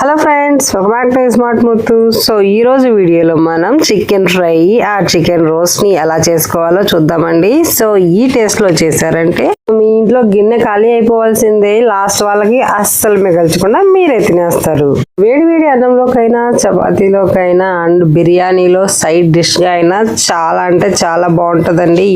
Hello friends welcome back to smart Muthu so ఈరోజు వీడియోలో మనం చికెన్ ఫ్రై ఆ చికెన్ రోస్ట్ని ఎలా చేసుకోవాలో చూద్దామండి. సో ఈ టేస్ట్లో చేశారంటే మీ ఇంట్లో గిన్నె ఖాళీ అయిపోవాల్సిందే. లాస్ట్ వాళ్ళకి అస్సలు మిగల్చకుండా మీరే తినేస్తారు. వేడి వేడి అన్నంలోకైనా చపాతీలోకైనా అండ్ బిర్యానీలో సైడ్ డిష్గా అయినా చాలా అంటే చాలా బాగుంటుందండి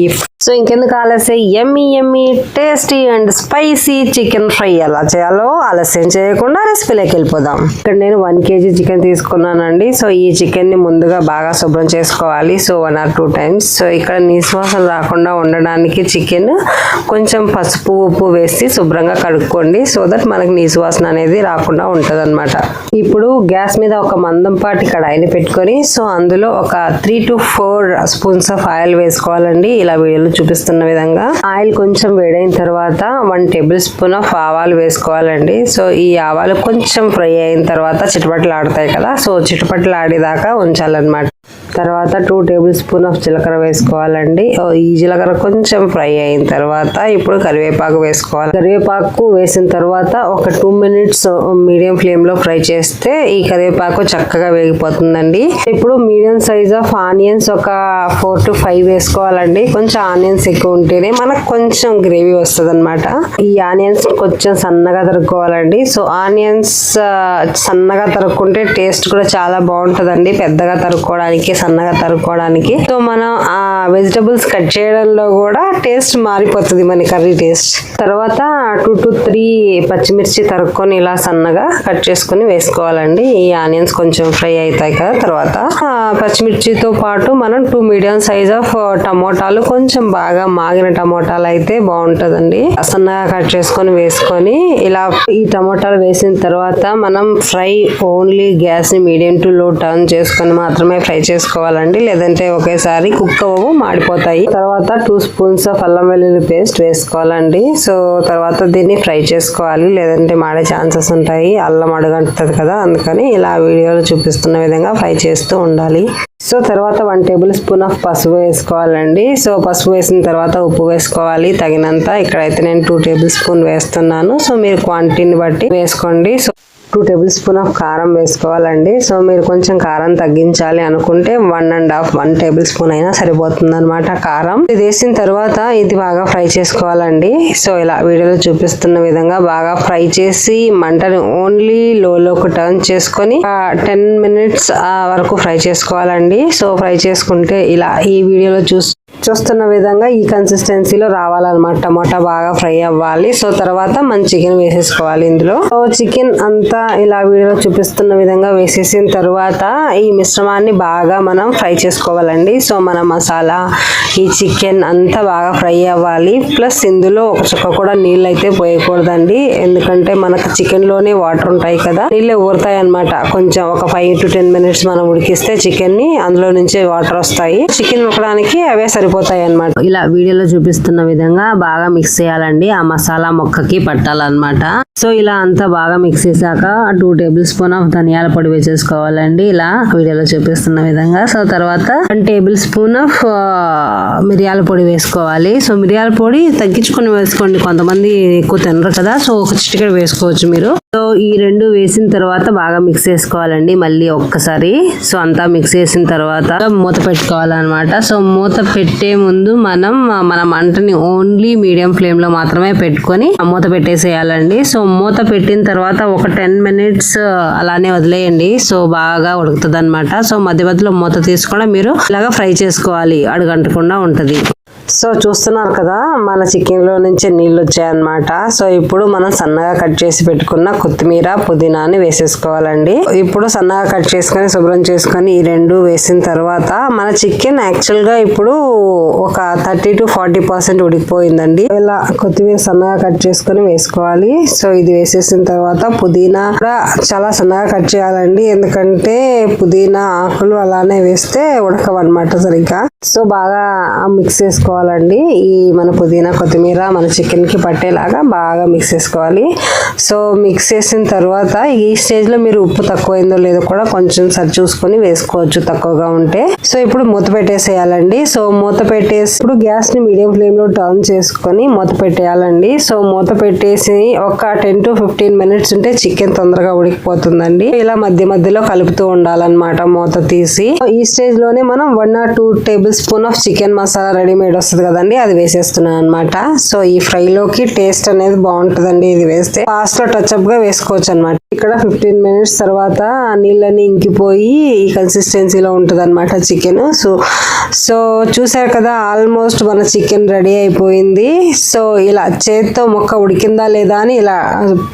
సో ఇంకెందుకు ఆలస్యం? Yummy yummy tasty and spicy chicken fry ఎలా చేయాలో ఆలస్యం చేయకుండా రెసిపీలోకి వెళ్ళిపోదాం. ఇక్కడ నేను వన్ కేజీ చికెన్ తీసుకున్నానండి. సో ఈ చికెన్ని ముందుగా బాగా శుభ్రం చేసుకోవాలి. So one or two times so ఇక్కడ నిశ్వాసం రాకుండా ఉండడానికి చికెన్ కొంచెం పసుపు ఉప్పు వేసి శుభ్రంగా కడుక్కోండి. సో దట్ మనకి నీసువాసన అనేది రాకుండా ఉంటది ఇప్పుడు గ్యాస్ మీద ఒక మందంపాటి కడాయిని పెట్టుకొని సో అందులో ఒక three to four spoons of oil వేసుకోవాలండి. ఇలా వీడియోలో చూపిస్తున్న విధంగా. ఆయిల్ కొంచెం వేడైన తర్వాత వన్ టేబుల్ స్పూన్ ఆఫ్ ఆవాలు వేసుకోవాలండి. సో ఈ ఆవాలు కొంచెం ఫ్రై అయిన తర్వాత చిటపట్లు ఆడతాయి కదా. సో చిటపట్లు ఆడేదాకా ఉంచాలన్నమాట. తర్వాత టూ టేబుల్ స్పూన్ ఆఫ్ జీలకర్ర వేసుకోవాలండి. ఓ, ఈ జీలకర్ర కొంచెం ఫ్రై అయిన తర్వాత ఇప్పుడు కరివేపాకు వేసుకోవాలి. కరివేపాకు వేసిన తర్వాత ఒక టూ మినిట్స్ మీడియం ఫ్లేమ్లో ఫ్రై చేస్తే ఈ కరివేపాకు చక్కగా వేగిపోతుందండి. ఇప్పుడు మీడియం సైజ్ ఆఫ్ ఆనియన్స్ ఒక ఫోర్ టు ఫైవ్ వేసుకోవాలండి. కొంచెం ఆనియన్స్ ఎక్కువ ఉంటేనే మనకు కొంచెం గ్రేవీ వస్తుంది ఈ ఆనియన్స్ కొంచెం సన్నగా తరుక్కోవాలండి. సో ఆనియన్స్ సన్నగా తరుక్కుంటే టేస్ట్ కూడా చాలా బాగుంటుందండి. పెద్దగా తరుక్కోవడానికి సన్నగా తరుక్కోవడానికి. సో మనం ఆ వెజిటబుల్స్ కట్ చేయడంలో కూడా టేస్ట్ మారిపోతుంది మన కర్రీ టేస్ట్ తర్వాత టూ టు త్రీ పచ్చిమిర్చి తరుక్కొని ఇలా సన్నగా కట్ చేసుకొని వేసుకోవాలండి. ఈ ఆనియన్స్ కొంచెం ఫ్రై అవుతాయి కదా తర్వాత. పచ్చిమిర్చితో పాటు మనం టూ మీడియం సైజ్ ఆఫ్ టమోటాలు కొంచెం బాగా మాగిన టమోటాలు అయితే బాగుంటుందండి. సన్నగా కట్ చేసుకొని వేసుకొని ఇలా ఈ టమోటాలు వేసిన తర్వాత మనం ఫ్రై ఓన్లీ గ్యాస్ని మీడియం టు లో టర్న్ చేసుకొని మాత్రమే ఫ్రై చేసుకోవాలండి లేదంటే ఒకేసారి కుక్ అవ్వవు మాడిపోతాయి. తర్వాత టూ స్పూన్స్ ఆఫ్ అల్లం వెల్లుల్లి పేస్ట్ వేసుకోవాలండి. సో తర్వాత దీన్ని ఫ్రై చేసుకోవాలి. లేదంటే మాడే ఛాన్సెస్ ఉంటాయి. అల్లం అడుగంటుంది కదా అందుకని ఇలా వీడియోలో చూపిస్తున్న విధంగా ఫ్రై చేస్తూ ఉండాలి. సో తర్వాత వన్ టేబుల్ స్పూన్ ఆఫ్ పసుపు వేసుకోవాలండి. సో పసుపు వేసిన తర్వాత ఉప్పు వేసుకోవాలి. తగినంత ఇక్కడైతే నేను టూ టేబుల్ స్పూన్ వేస్తున్నాను. సో మీరు క్వాంటిటీని బట్టి వేసుకోండి. So two tablespoon of కారం వేసుకోవాలండి. సో మీరు కొంచెం కారం తగ్గించాలి అనుకుంటే one and half one tablespoon అయినా సరిపోతుంది అనమాట కారం. ఇది వేసిన తర్వాత ఇది బాగా ఫ్రై చేసుకోవాలండి. సో ఇలా వీడియోలో చూపిస్తున్న విధంగా బాగా ఫ్రై చేసి మంటని ఓన్లీ లోలోకి టర్న్ చేసుకొని టెన్ మినిట్స్ వరకు ఫ్రై చేసుకోవాలండి. సో ఫ్రై చేసుకుంటే ఇలా ఈ వీడియోలో చూసి చూస్తున్న విధంగా ఈ కన్సిస్టెన్సీలో రావాలన్నమాట. టమాటా బాగా ఫ్రై అవ్వాలి. సో తర్వాత మనం చికెన్ వేసేసుకోవాలి ఇందులో. సో చికెన్ అంతా ఇలా వీడియోలో చూపిస్తున్న విధంగా వేసేసిన తర్వాత ఈ మిశ్రమాన్ని బాగా మనం ఫ్రై చేసుకోవాలండి. సో మన మసాలా ఈ చికెన్ అంతా బాగా ఫ్రై అవ్వాలి. ప్లస్ ఇందులో ఒక చుక్క కూడా నీళ్ళు అయితే పోయకూడదండి. ఎందుకంటే మనకు చికెన్లోనే వాటర్ ఉంటాయి కదా. నీళ్ళు ఊరుతాయి అనమాట కొంచెం ఒక ఫైవ్ టు టెన్ మినిట్స్ మనం ఉడికిస్తే చికెన్ని అందులో నుంచి వాటర్ వస్తాయి. చికెన్ ఉడకడానికి అవే సరిపోతాయి అన్నమాట ఇలా వీడియోలో చూపిస్తున్న విధంగా బాగా మిక్స్ చేయాలండి. ఆ మసాలా మొక్కకి పట్టాలన్నమాట. సో ఇలా అంతా బాగా మిక్స్ చేశాక టూ టేబుల్ స్పూన్ ఆఫ్ ధనియాల పొడి వేసేసుకోవాలండి. ఇలా వీడియోలో చూపిస్తున్న విధంగా. సో తర్వాత వన్ టేబుల్ స్పూన్ ఆఫ్ మిరియాల పొడి వేసుకోవాలి. సో మిరియాల పొడి తగ్గించుకొని వేసుకోండి. కొంతమంది ఎక్కువ తినరు కదా. సో ఒక చిటికెడ వేసుకోవచ్చు మీరు. సో ఈ రెండు వేసిన తర్వాత బాగా మిక్స్ చేసుకోవాలండి. మళ్ళీ ఒక్కసారి. సో అంతా మిక్స్ చేసిన తర్వాత మూత పెట్టుకోవాలన్నమాట. సో మూత పెట్టి ముందు మనం మన మంటని ఓన్లీ మీడియం ఫ్లేమ్లో మాత్రమే పెట్టుకొని మూత పెట్టేసేయాలండి. సో మూత పెట్టిన తర్వాత ఒక టెన్ మినిట్స్ అలానే వదిలేయండి. సో బాగా ఉడుకుతుంది అనమాట సో మధ్య మధ్యలో మూత తీసుకుండా మీరు ఇలాగా ఫ్రై చేసుకోవాలి. అడుగంటకుండా ఉంటుంది. సో చూస్తున్నారు కదా మన చికెన్లో నుంచి నీళ్ళు వచ్చాయన్నమాట. సో ఇప్పుడు మనం సన్నగా కట్ చేసి పెట్టుకున్న కొత్తిమీర పుదీనాని వేసేసుకోవాలండి. ఇప్పుడు సన్నగా కట్ చేసుకొని శుభ్రం చేసుకొని ఈ రెండు వేసిన తర్వాత మన చికెన్ యాక్చువల్గా ఇప్పుడు ఒక థర్టీ టు ఫార్టీ పర్సెంట్ ఉడికిపోయిందండి. ఇలా కొత్తిమీర సన్నగా కట్ చేసుకొని వేసుకోవాలి. సో ఇది వేసేసిన తర్వాత పుదీనా కూడా చాలా సన్నగా కట్ చేయాలండి. ఎందుకంటే పుదీనా ఆకులు అలానే వేస్తే ఉడకవన్నమాట సరిగ్గా. సో బాగా మిక్స్ చేసుకోవాలి. చేసుకోవాలండి ఈ మన పుదీనా కొత్తిమీర మన చికెన్కి పట్టేలాగా బాగా మిక్స్ చేసుకోవాలి. సో మిక్స్ చేసిన తర్వాత ఈ స్టేజ్లో మీరు ఉప్పు తక్కువైందో లేదో కూడా కొంచెం సరి చూసుకొని వేసుకోవచ్చు తక్కువగా ఉంటే. సో ఇప్పుడు మూత పెట్టేసేయాలండి. సో మూత పెట్టేసి ఇప్పుడు గ్యాస్ని మీడియం ఫ్లేమ్లో టర్న్ చేసుకొని మూత పెట్టేయాలండి. సో మూత పెట్టేసి ఒక టెన్ టు ఫిఫ్టీన్ మినిట్స్ ఉంటే చికెన్ తొందరగా ఉడికిపోతుందండి. ఇలా మధ్య మధ్యలో కలుపుతూ ఉండాలన్నమాట మూత తీసి. ఈ స్టేజ్లోనే మనం one or two tablespoon of chicken masala readymade వస్తుంది కదండి అది వేసేస్తున్నాను అనమాట సో ఈ ఫ్రైలోకి టేస్ట్ అనేది బాగుంటుందండి ఇది వేస్తే. ఫాస్ట్లో టచ్ అప్గా వేసుకోవచ్చు అనమాట ఇక్కడ ఫిఫ్టీన్ మినిట్స్ తర్వాత నీళ్ళని ఇంకిపోయి ఈ కన్సిస్టెన్సీలో ఉంటుంది అనమాట చికెన్ సో సో చూసారు కదా ఆల్మోస్ట్ మన చికెన్ రెడీ అయిపోయింది. సో ఇలా చేత్తో మొక్క ఉడికిందా లేదా అని ఇలా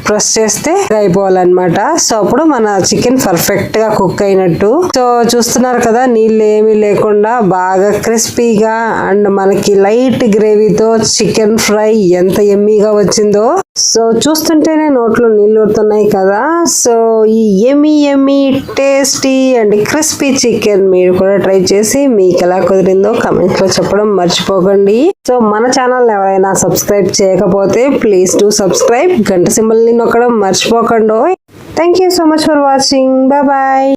ప్రెస్ చేస్తే అయిపోవాలన్నమాట. సో అప్పుడు మన చికెన్ పర్ఫెక్ట్గా కుక్ అయినట్టు. సో చూస్తున్నారు కదా నీళ్ళు ఏమీ లేకుండా బాగా క్రిస్పీగా అండ్ మనకి లైట్ గ్రేవీతో చికెన్ ఫ్రై ఎంత ఎమ్మీగా వచ్చిందో. సో చూస్తుంటేనే నోట్లో నీళ్ళుతున్నాయి కదా. సో ఈ yummy yummy tasty and crispy chicken మీరు కూడా ట్రై చేసి మీకు ఎలా కుదిరిందో కమెంట్స్లో చెప్పడం మర్చిపోకండి. సో మన ఛానల్ ఎవరైనా సబ్స్క్రైబ్ చేయకపోతే ప్లీజ్ డూ సబ్స్క్రైబ్ గంట సింబల్ని నొక్కడం మర్చిపోకండి thank you so much for watching bye